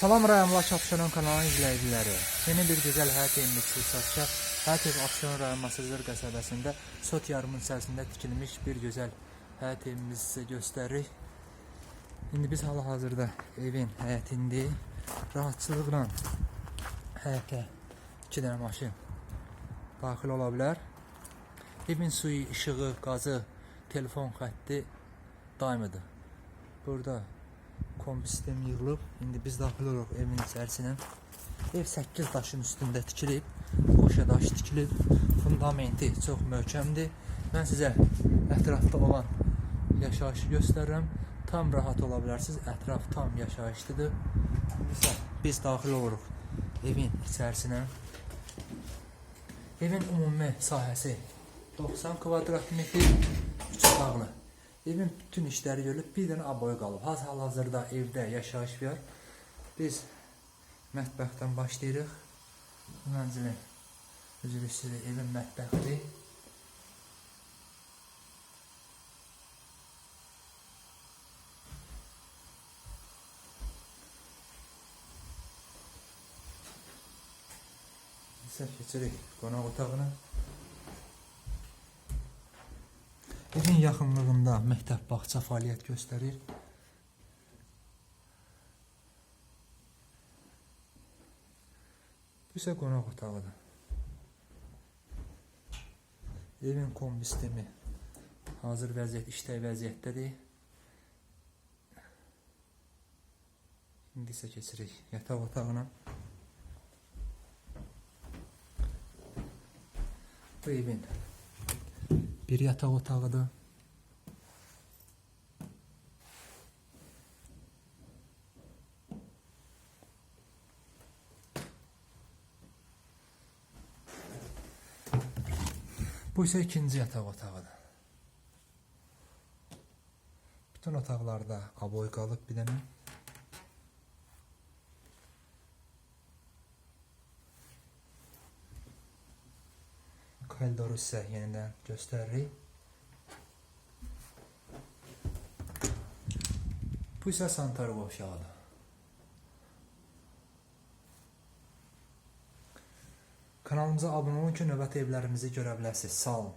Salam Rayamlaş Abşeron kanalının izləyiciləri. Yeni bir gözəl həyat evində çıxışa Həyat ev Abşeron rayon Masazır qəsəbəsində Sot yarımın içərisində tikilmiş bir gözəl həyat evimizi sizə göstəririk. İndi biz hal-hazırda evin həyətində rahatçılıqla həyətə iki dənə maşın daxil ola. Evin suyu, işığı, qazı, telefon xətti daimidir. Burada kombi sistemi yığılıb. İndi biz daxil oluruq evin içərisinə. Ev 8 daşın üstündə tikilib. Qoşa daş tikilib. Fundamenti çox möhkəmdir. Mən sizə ətrafda olan yaşayışı göstərirəm. Tam rahat ola bilərsiniz. Ətraf tam yaşayışlıdır. İndi biz daxil oluruq evin içərisinə. Evin ümumi sahəsi 90 kvadrat metr, 3 otaqlı. Evin bütün işləri görülüb, bir dənə aboy qalıb. Hal hal-hazırda evdə yaşayış var. Biz mətbəxdən başlayırıq. Mənzilin üzr istəyir, evin mətbəxidir. İsə keçirik otağına. Evin yaxınlığında məktəb bağça fəaliyyət göstərir. Bu isə qonaq otağıdır. Evin kombi sistemi hazır vəziyyət, işləy vəziyyətdədir. İndi isə keçirik yataq otağına. Bu evin bir yataq otağıdır. Bu isə ikinci yataq otağıdır. Bütün otaqlarda aboy qalıb bir dənə. Koridoru sizə yenidən göstəririk. Bu isə sanitar qovşağıdır. Kanalımıza abunə olun ki, növbəti evlərimizi görə biləsiniz. Sağ olun.